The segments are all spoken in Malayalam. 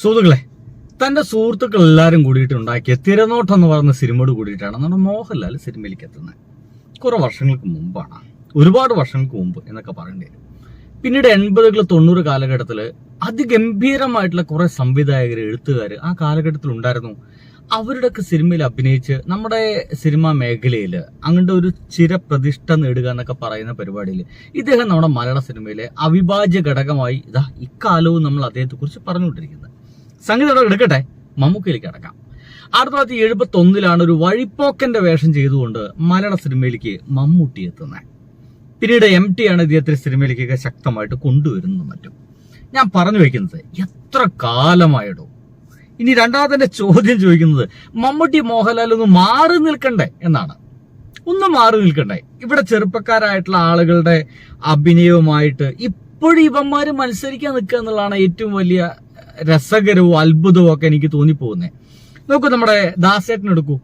സുഹൃത്തുക്കളെ തന്റെ സുഹൃത്തുക്കൾ എല്ലാവരും കൂടിയിട്ട് ഉണ്ടാക്കിയ തിരനോട്ടം എന്ന് പറയുന്ന സിനിമയോട് കൂടിയിട്ടാണ് നമ്മുടെ മോഹൻലാൽ സിനിമയിലേക്ക് എത്തുന്നത്. കുറെ വർഷങ്ങൾക്ക് മുമ്പാണ്. ഒരുപാട് വർഷങ്ങൾക്ക് മുമ്പ് എന്നൊക്കെ പറയേണ്ടി വരും. പിന്നീട് എൺപതുകൾ തൊണ്ണൂറ് കാലഘട്ടത്തിൽ അതിഗംഭീരമായിട്ടുള്ള കുറെ സംവിധായകർ എഴുത്തുകാർ ആ കാലഘട്ടത്തിൽ ഉണ്ടായിരുന്നു. അവരുടെയൊക്കെ സിനിമയിൽ അഭിനയിച്ച് നമ്മുടെ സിനിമാ മേഖലയിൽ അങ്ങോട്ട് ഒരു ചിരപ്രതിഷ്ഠ നേടുക എന്നൊക്കെ പറയുന്ന പരിപാടിയിൽ ഇദ്ദേഹം നമ്മുടെ മലയാള സിനിമയിലെ അവിഭാജ്യ ഘടകമായി ഇതാ ഇക്കാലവും നമ്മൾ അദ്ദേഹത്തെക്കുറിച്ച് പറഞ്ഞുകൊണ്ടിരിക്കുന്നത്. സംഗീതം എടുക്കട്ടെ. മമ്മൂക്കയിലേക്ക് അടക്കാം ആയിരത്തി തൊള്ളായിരത്തി എഴുപത്തി ഒന്നിലാണ് ഒരു വഴിപ്പോക്കന്റെ വേഷം ചെയ്തുകൊണ്ട് മലയാള സിനിമയിലേക്ക് മമ്മൂട്ടി എത്തുന്നത്. പിന്നീട് എം ടി ആണ് ഇദ്ദേഹത്തിന്റെ സിനിമയിലേക്കൊക്കെ ശക്തമായിട്ട് കൊണ്ടുവരുന്നത് മറ്റും. ഞാൻ പറഞ്ഞു വെക്കുന്നത് എത്ര കാലമായിടോ? ഇനി രണ്ടാമത്തെ ചോദ്യം ചോദിക്കുന്നത് മമ്മൂട്ടി മോഹൻലാൽ ഒന്ന് മാറി നിൽക്കണ്ടേ എന്നാണ്. ഒന്ന് മാറി നിൽക്കണ്ടേ? ഇവിടെ ചെറുപ്പക്കാരായിട്ടുള്ള ആളുകളുടെ അഭിനയവുമായിട്ട് ഇപ്പോഴും ഇവന്മാര് മത്സരിക്കാൻ നിൽക്കുക എന്നുള്ളതാണ് ഏറ്റവും വലിയ രസകരവും അത്ഭുതവും ഒക്കെ എനിക്ക് തോന്നിപ്പോകുന്നത് നോക്കൂ നമ്മുടെ ദാസേട്ടൻ എടുക്കൂ.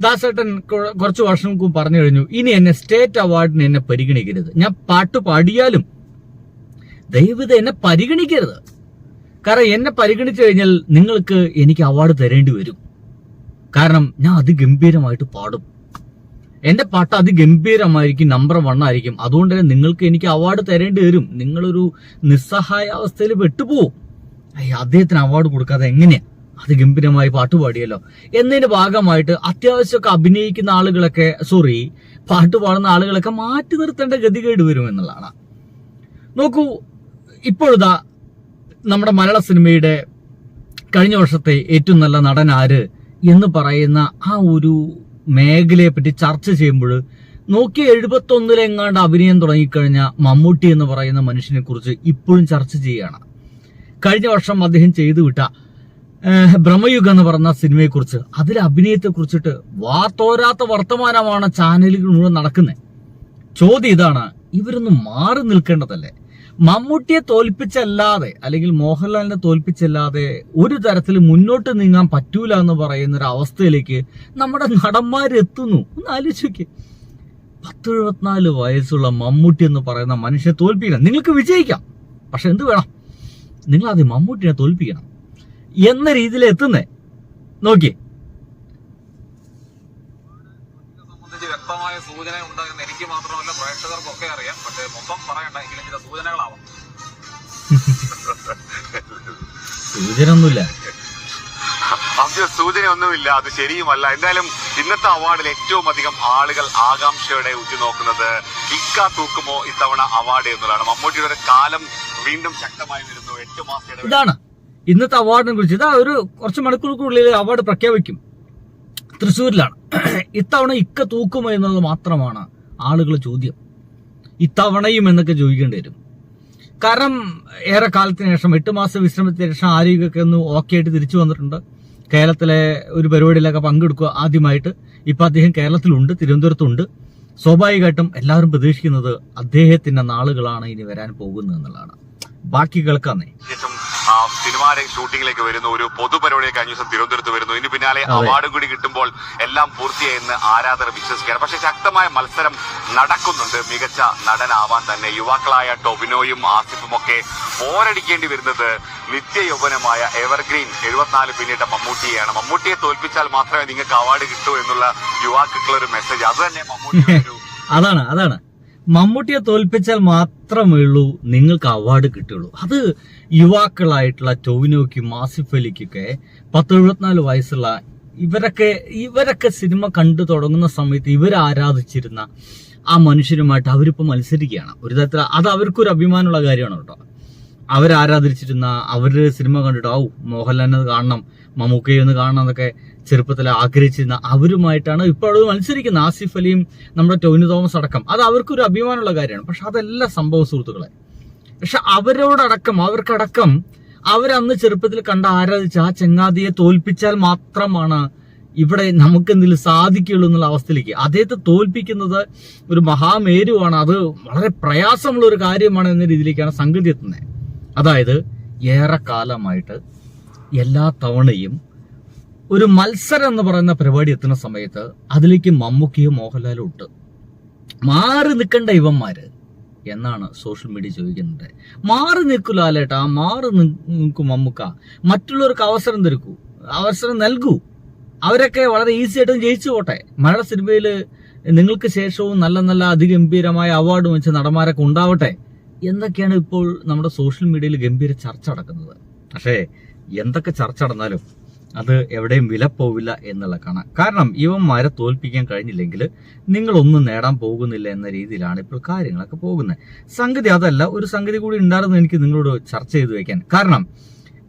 ദാസേട്ടൻ കുറച്ച് വർഷം മുമ്പ് പറഞ്ഞു കഴിഞ്ഞു ഇനി എന്നെ സ്റ്റേറ്റ് അവാർഡിന് എന്നെ പരിഗണിക്കരുത്. ഞാൻ പാട്ട് പാടിയാലും ദൈവത എന്നെ പരിഗണിക്കരുത്. കാരണം എന്നെ പരിഗണിച്ചു കഴിഞ്ഞാൽ നിങ്ങൾക്ക് എനിക്ക് അവാർഡ് തരേണ്ടി വരും. കാരണം ഞാൻ അതിഗംഭീരമായിട്ട് പാടും. എന്റെ പാട്ട് അതിഗംഭീരമായിരിക്കും നമ്പർ വൺ ആയിരിക്കും. അതുകൊണ്ട് തന്നെ നിങ്ങൾക്ക് എനിക്ക് അവാർഡ് തരേണ്ടി വരും. നിങ്ങളൊരു നിസ്സഹായ അവസ്ഥയിൽ പെട്ടുപോകും അദ്ദേഹത്തിന് അവാർഡ് കൊടുക്കാതെ എങ്ങനെയാ? അത് ഗംഭീരമായി പാട്ടുപാടിയല്ലോ എന്നതിന്റെ ഭാഗമായിട്ട് അത്യാവശ്യമൊക്കെ അഭിനയിക്കുന്ന ആളുകളൊക്കെ സോറി പാട്ട് പാടുന്ന ആളുകളൊക്കെ മാറ്റി നിർത്തേണ്ട ഗതികേട് വരും എന്നുള്ളതാണ്. നോക്കൂ ഇപ്പോഴിതാ നമ്മുടെ മലയാള സിനിമയുടെ കഴിഞ്ഞ വർഷത്തെ ഏറ്റവും നല്ല നടൻ ആര് എന്ന് പറയുന്ന ആ ഒരു മേഖലയെ പറ്റി ചർച്ച ചെയ്യുമ്പോൾ നോക്കി എഴുപത്തൊന്നിലെങ്ങാണ്ട് അഭിനയം തുടങ്ങിക്കഴിഞ്ഞ മമ്മൂട്ടി എന്ന് പറയുന്ന മനുഷ്യനെ കുറിച്ച് ഇപ്പോഴും ചർച്ച ചെയ്യുകയാണ്. കഴിഞ്ഞ വർഷം അദ്ദേഹം ചെയ്തു വിട്ട ബ്രഹ്മയുഗം എന്ന് പറഞ്ഞ സിനിമയെക്കുറിച്ച്. അതിലെ അഭിനയത്തെ കുറിച്ചിട്ട് വാത്തോരാത്ത വർത്തമാനമാണ് ചാനലുകൾ മുഴുവൻ നടക്കുന്നത് ചോദ്യം ഇതാണ് ഇവരൊന്നും മാറി നിൽക്കേണ്ടതല്ലേ? മമ്മൂട്ടിയെ തോൽപ്പിച്ചല്ലാതെ അല്ലെങ്കിൽ മോഹൻലാലിനെ തോൽപ്പിച്ചല്ലാതെ ഒരു തരത്തിൽ മുന്നോട്ട് നീങ്ങാൻ പറ്റൂല എന്ന് പറയുന്ന ഒരു അവസ്ഥയിലേക്ക് നമ്മുടെ നടന്മാരെത്തുന്നു ഒന്ന് ആലോചിക്ക് പത്തെഴുപത്തിനാല് വയസ്സുള്ള മമ്മൂട്ടി എന്ന് പറയുന്ന മനുഷ്യനെ തോൽപ്പിക്കണം നിങ്ങൾക്ക് വിജയിക്കാം. പക്ഷെ എന്ത് വേണം? നിങ്ങൾ ആദ്യം മമ്മൂട്ടിനെ തോൽപ്പിക്കണം. എന്ന രീതിയിൽ എത്തുന്നേ. നോക്കി. വ്യക്തമായ സൂചന ഉണ്ട് എനിക്ക് മാത്രമല്ല പ്രേക്ഷകർക്കൊക്കെ അറിയാം. പക്ഷേ മൊത്തം പറയണ്ട എങ്കിലും ചില സൂചനകളാവാം. സൂചന ഒന്നുമില്ല അബ്ജ സൂചനയൊന്നുമില്ല അത് ശരിയുമല്ല. എന്തായാലും ഇന്നത്തെ അവാർഡിൽ ഏറ്റവും അധികം ആളുകൾ ആകാംക്ഷയോടെ ഉറ്റുനോക്കുന്നത് ഇക്ക തൂക്കുമോ ഇത്തവണ അവാർഡ് എന്നുള്ളതാണ്. മമ്മൂട്ടിയുടെ കാലം വീണ്ടും ശക്തമായി വരുന്നു. എട്ട് മാസം ഇതാണ് ഇന്നത്തെ അവാർഡിനെ കുറിച്ച്. ഇതാ ഒരു കുറച്ച് മണിക്കൂർക്കുള്ളിൽ അവാർഡ് പ്രഖ്യാപിക്കും. തൃശ്ശൂരിലാണ്. ഇത്തവണ ഇക്ക തൂക്കുമോ എന്നത് മാത്രമാണ് ആളുകൾ ചോദ്യം. ഇത്തവണയും എന്നൊക്കെ ചോദിക്കേണ്ടി വരും. കാരണം ഏറെ കാലത്തിന് ശേഷം എട്ട് മാസം വിശ്രമത്തിന് ശേഷം ആരോഗ്യമൊക്കെ ഒന്ന് ഓക്കെ ആയിട്ട് തിരിച്ചു വന്നിട്ടുണ്ട്. കേരളത്തിലെ ഒരു പരിപാടിയിലൊക്കെ പങ്കെടുക്കുക ആദ്യമായിട്ട് ഇപ്പൊ അദ്ദേഹം കേരളത്തിലുണ്ട് തിരുവനന്തപുരത്തുണ്ട്. സ്വാഭാവികമായിട്ടും എല്ലാവരും പ്രതീക്ഷിക്കുന്നത് അദ്ദേഹത്തിന്റെ നാളുകളാണ് ഇനി വരാൻ പോകുന്നത് എന്നുള്ളതാണ്. ബാക്കി കേൾക്കാന്നേ സിനിമയുടെ ഷൂട്ടിങ്ങിലേക്ക് വരുന്നു. ഒരു പൊതുപരിപാടി കഴിഞ്ഞ ദിവസം തിരുവനന്തപുരത്ത് വരുന്നു. ഇതിന് പിന്നാലെ അവാർഡും കൂടി കിട്ടുമ്പോൾ എല്ലാം പൂർത്തിയായെന്ന് ആരാധകർ വിശ്വസിക്കുകയാണ്. പക്ഷേ ശക്തമായ മത്സരം നടക്കുന്നുണ്ട്. മികച്ച നടനാവാൻ തന്നെ യുവാക്കളായ ടൊബിനോയും ആസിഫും ഒക്കെ പോരടിക്കേണ്ടി വരുന്നത് നിത്യ യൗവനമായ എവർഗ്രീൻ എഴുപത്തിനാല് പിന്നിട്ട മമ്മൂട്ടിയെയാണ്. മമ്മൂട്ടിയെ തോൽപ്പിച്ചാൽ മാത്രമേ നിങ്ങൾക്ക് അവാർഡ് കിട്ടൂ എന്നുള്ള യുവാക്കൾക്കുള്ള ഒരു മെസ്സേജ് അത് തന്നെ മമ്മൂട്ടിയുടെ ഒരു അതാണ് അതാണ്. മമ്മൂട്ടിയെ തോൽപ്പിച്ചാൽ മാത്രമേ ഉള്ളൂ നിങ്ങൾക്ക് അവാർഡ് കിട്ടുള്ളൂ അത് യുവാക്കളായിട്ടുള്ള ടോവിനോയ്ക്കും ആസിഫ് അലിക്കൊക്കെ പത്ത് എഴുപത്തിനാല് വയസ്സുള്ള ഇവരൊക്കെ ഇവരൊക്കെ സിനിമ കണ്ടു തുടങ്ങുന്ന സമയത്ത് ഇവർ ആരാധിച്ചിരുന്ന ആ മനുഷ്യരുമായിട്ട് അവരിപ്പോ മത്സരിക്കുകയാണ്. ഒരു തരത്തിൽ അത് അവർക്കൊരു അഭിമാനമുള്ള കാര്യമാണ് കേട്ടോ. അവരാരാധിച്ചിരുന്ന അവരുടെ സിനിമ കണ്ടിട്ട് ഔ മോഹൻലാലിനെ കാണണം മമ്മൂക്കയെ ഒന്ന് കാണണം എന്നൊക്കെ ചെറുപ്പത്തിൽ ആഗ്രഹിച്ചിരുന്ന അവരുമായിട്ടാണ് ഇപ്പോൾ അവർ മത്സരിക്കുന്നത്. ആസിഫ് അലിയും നമ്മുടെ ടോവിനു തോമസ് അടക്കം. അത് അവർക്കൊരു അഭിമാനമുള്ള കാര്യമാണ്. പക്ഷെ അതല്ല സംഭവ സുഹൃത്തുക്കളെ. പക്ഷെ അവരോടടക്കം അവർക്കടക്കം അവരന്ന് ചെറുപ്പത്തിൽ കണ്ട ആരാധിച്ച ആ ചങ്ങാതിയെ തോൽപ്പിച്ചാൽ മാത്രമാണ് ഇവിടെ നമുക്ക് എന്തെങ്കിലും സാധിക്കുള്ളൂ എന്നുള്ള അവസ്ഥയിലേക്ക്. അദ്ദേഹത്തെ തോൽപ്പിക്കുന്നത് ഒരു മഹാമേരുവാണ്. അത് വളരെ പ്രയാസമുള്ള ഒരു കാര്യമാണ് എന്ന രീതിയിലേക്കാണ് സംഗതി എത്തുന്നത്. അതായത് ഏറെക്കാലമായിട്ട് എല്ലാ തവണയും ഒരു മത്സരം എന്ന് പറയുന്ന പരിപാടി എത്തുന്ന സമയത്ത് അതിലേക്ക് മമ്മൂക്കിയും മോഹൻലാലും ഉണ്ട് മാറി നിൽക്കേണ്ട ഇവന്മാര് എന്നാണ് സോഷ്യൽ മീഡിയ ചോദിക്കുന്നത്. മാറി നിൽക്കൂ ലാലേട്ടാ മാറി നിൽക്കും മമ്മൂക്ക. മറ്റുള്ളവർക്ക് അവസരം തിരക്കൂ. അവസരം നൽകൂ. അവരൊക്കെ വളരെ ഈസി ആയിട്ടും ജയിച്ചു പോട്ടെ. മലയാള സിനിമയിൽ നിങ്ങൾക്ക് ശേഷവും നല്ല നല്ല അതിഗംഭീരമായ അവാർഡ് വെച്ച നടന്മാരൊക്കെ ഉണ്ടാവട്ടെ. എന്നൊക്കെയാണ് ഇപ്പോൾ നമ്മുടെ സോഷ്യൽ മീഡിയയിൽ ഗംഭീര ചർച്ച നടക്കുന്നത്. പക്ഷേ എന്തൊക്കെ ചർച്ച നടന്നാലും അത് എവിടെയും വില പോവില്ല എന്നുള്ള കാണാം. കാരണം ഇവന്മാരെ തോൽപ്പിക്കാൻ കഴിഞ്ഞില്ലെങ്കിൽ നിങ്ങളൊന്നും നേടാൻ പോകുന്നില്ല എന്ന രീതിയിലാണ് ഇപ്പോൾ കാര്യങ്ങളൊക്കെ പോകുന്നത്. സംഗതി അതല്ല ഒരു സംഗതി കൂടി ഉണ്ടായിരുന്നു എനിക്ക് നിങ്ങളോട് ചർച്ച ചെയ്തു വെക്കാൻ. കാരണം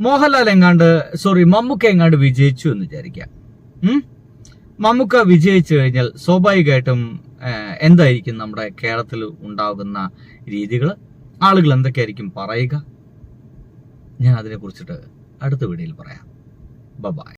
മോഹൻലാൽ എങ്ങാണ്ട് സോറി മമ്മൂക്ക എങ്ങാണ്ട് വിജയിച്ചു എന്ന് വിചാരിക്കാം? മമ്മൂക്ക വിജയിച്ചു കഴിഞ്ഞാൽ സ്വാഭാവികമായിട്ടും എന്തായിരിക്കും നമ്മുടെ കേരളത്തിൽ ഉണ്ടാകുന്ന രീതികൾ ആളുകൾ എന്തൊക്കെയായിരിക്കും പറയുക? ഞാൻ അതിനെ കുറിച്ചിട്ട് അടുത്ത വീഡിയോയിൽ പറയാം. ബൈ